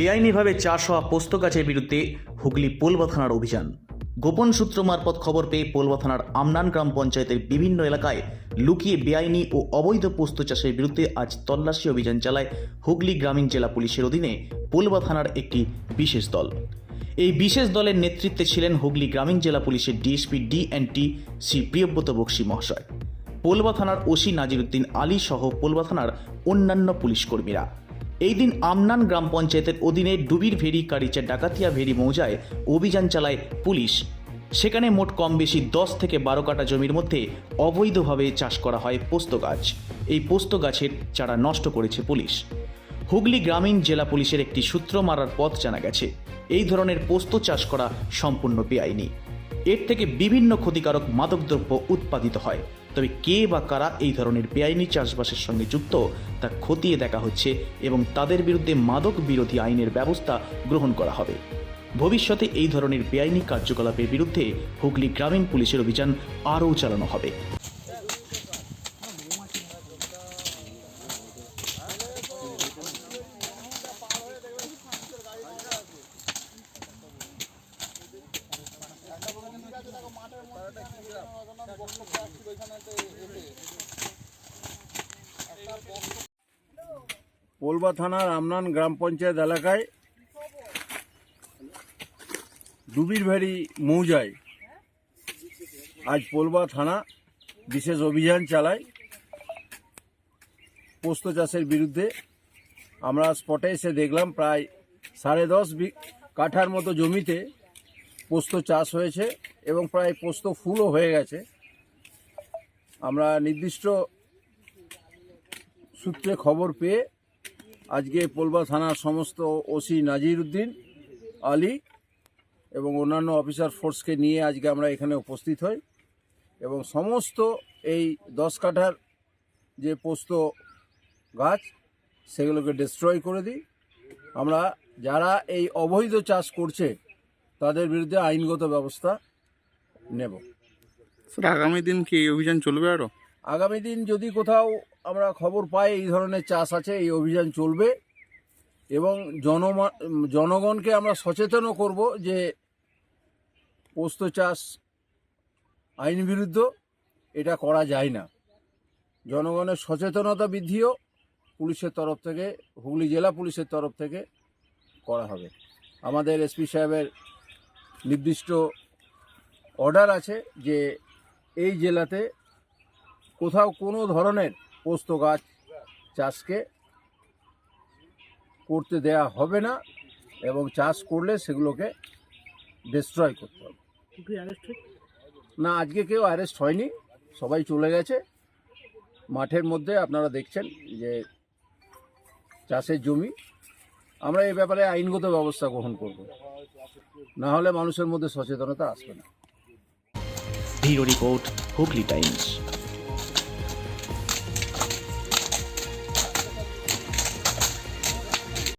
বেআইনিভাবে চাষ হওয়া পোস্ত গাছের বিরুদ্ধে হুগলি পোলবা থানার অভিযান। গোপন সূত্র মারফত খবর পেয়ে পোলবা থানার আমনান গ্রাম পঞ্চায়েতের বিভিন্ন এলাকায় লুকিয়ে বেআইনি ও অবৈধ পোস্ত চাষের বিরুদ্ধে আজ তল্লাশি অভিযান চালায় হুগলি গ্রামীণ জেলা পুলিশের অধীনে পোলবা থানার একটি বিশেষ দল। এই বিশেষ দলের নেতৃত্বে ছিলেন হুগলি গ্রামীণ জেলা পুলিশের DSP D and T Shri Priyabrata Bakshi মহাশয়। পোলবা থানার ওসি নাজিরুদ্দিন আলী সহ পোলবা থানার অন্যান্য পুলিশ কর্মীরা। এই দিন আমনান গ্রাম পঞ্চায়েতের অধীনে ডুবির ভেরি কারিচা ডাকাতিয়া ভেরি মৌজায় অভিযান চালায় পুলিশ। সেখানে মোট কম বেশি দশ থেকে বারো কাটা জমির মধ্যে অবৈধভাবে চাষ করা হয় পোস্ত গাছ। এই পোস্ত গাছের চারা নষ্ট করেছে পুলিশ। হুগলি গ্রামীণ জেলা পুলিশের একটি সূত্র মারার পথ জানা গেছে। এই ধরনের পোস্ত চাষ করা সম্পূর্ণ বেআইনি। এর থেকে বিভিন্ন ক্ষতিকারক মাদকদ্রব্য উৎপাদিত হয়। তবে কে বা কারা এই ধরনের বেআইনি চাষবাসের সঙ্গে যুক্ত, তা খতিয়ে দেখা হচ্ছে এবং তাদের বিরুদ্ধে মাদক বিরোধী আইনের ব্যবস্থা গ্রহণ করা হবে। ভবিষ্যতে এই ধরনের বেআইনি কার্যকলাপের বিরুদ্ধে হুগলি গ্রামীণ পুলিশের অভিযান আরও চালানো হবে। পোলবা থানার আমনান গ্রাম পঞ্চায়েত এলাকায় ডুবির ভেড়ি মৌজায় আজ পোলবা থানা বিশেষ অভিযান চালায়। পোস্ত চাষের বিরুদ্ধে আমরা স্পটে এসে দেখলাম প্রায় সাড়ে দশ কাঠার মতো জমিতে পোস্ত চাষ হয়েছে এবং প্রায় পোস্ত ফুলও হয়ে গেছে। আমরা নির্দিষ্ট সূত্রে খবর পেয়ে আজকে পোলবা থানার সমস্ত ওসি নাজির উদ্দিন, আলী এবং অন্যান্য অফিসার ফোর্সকে নিয়ে আজকে আমরা এখানে উপস্থিত হই এবং সমস্ত এই দশ কাঠার যে পোস্ত গাছ সেগুলোকে ডিস্ট্রয় করে দিই। আমরা যারা এই অবৈধ চাষ করছে তাদের বিরুদ্ধে আইনগত ব্যবস্থা নেব। স্যার আগামী দিন কি অভিযান চলবে আরও? আগামী দিন যদি কোথাও আমরা খবর পাই এই ধরনের চাষ আছে, এই অভিযান চলবে এবং জনমা, জনগণকে আমরা সচেতনও করব যে পোস্ত চাষ আইন বিরুদ্ধ এটা করা যায় না। জনগণের সচেতনতা বৃদ্ধিও পুলিশের তরফ থেকে, হুগলি জেলা পুলিশের তরফ থেকে করা হবে। আমাদের এসপি সাহেবের নির্দিষ্ট অর্ডার আছে যে এই জেলাতে কোথাও কোনো ধরনের পোস্ত গাছ চাষকে করতে দেয়া হবে না এবং চাষ করলে সেগুলোকে ডিস্ট্রয় করতে হবে। না আজকে কেউ অ্যারেস্ট হয়নি সবাই চলে গেছে। মাঠের মধ্যে আপনারা দেখছেন যে চাষের জমি। আমরা এই ব্যাপারে আইনগত ব্যবস্থা গ্রহণ করব। না হলে মানুষের মধ্যে সচেতনতা আসবে না। Video report Hooghly Times.